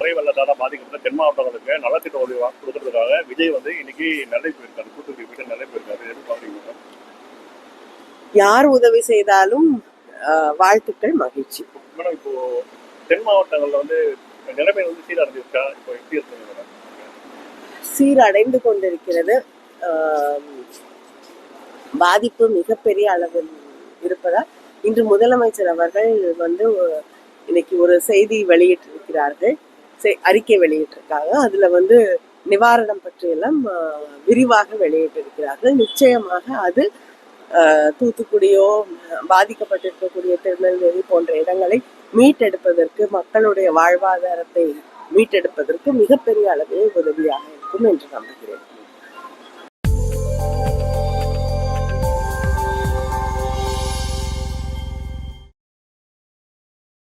மழை வெள்ளத்தால பாதிக்கப்பட்ட தென் மாவட்டங்களுக்கு நலத்திட்ட உதவி கொடுக்கறதுக்காக விஜய் வந்து இன்னைக்கு நெல்லை போயிருக்காரு. தூத்துக்குடி போயிட்டு நெல்லை போயிருக்காரு. மேடம் யார் உதவி செய்தாலும் வாழ்த்துக்கள் மகிழ்ச்சி. மேடம் இப்போ தென் மாவட்டங்கள்ல வந்து நிலைமை வந்து சீரடைஞ்சிருக்கா? இப்போ எப்படி இருக்குங்க மேடம் சீரடைந்து கொண்டிருக்கிறது. பாதிப்பு மிகப்பெரிய அளவில் இருப்பதால் இன்று முதலமைச்சர் அவர்கள் வந்து இன்னைக்கு ஒரு செய்தி வெளியிட்டிருக்கிறார்கள். அறிக்கை வெளியிட்டிருக்காங்க. அதுல வந்து நிவாரணம் பற்றியெல்லாம் விரிவாக வெளியிட்டிருக்கிறார்கள். நிச்சயமாக அது தூத்துக்குடியோ பாதிக்கப்பட்டிருக்கக்கூடிய திருநெல்வேலி போன்ற இடங்களை மீட்டெடுப்பதற்கு மக்களுடைய வாழ்வாதாரத்தை மீட்டெடுப்பதற்கு மிகப்பெரிய அளவில் உதவியாக இருக்கும் என்று நம்புகிறேன்.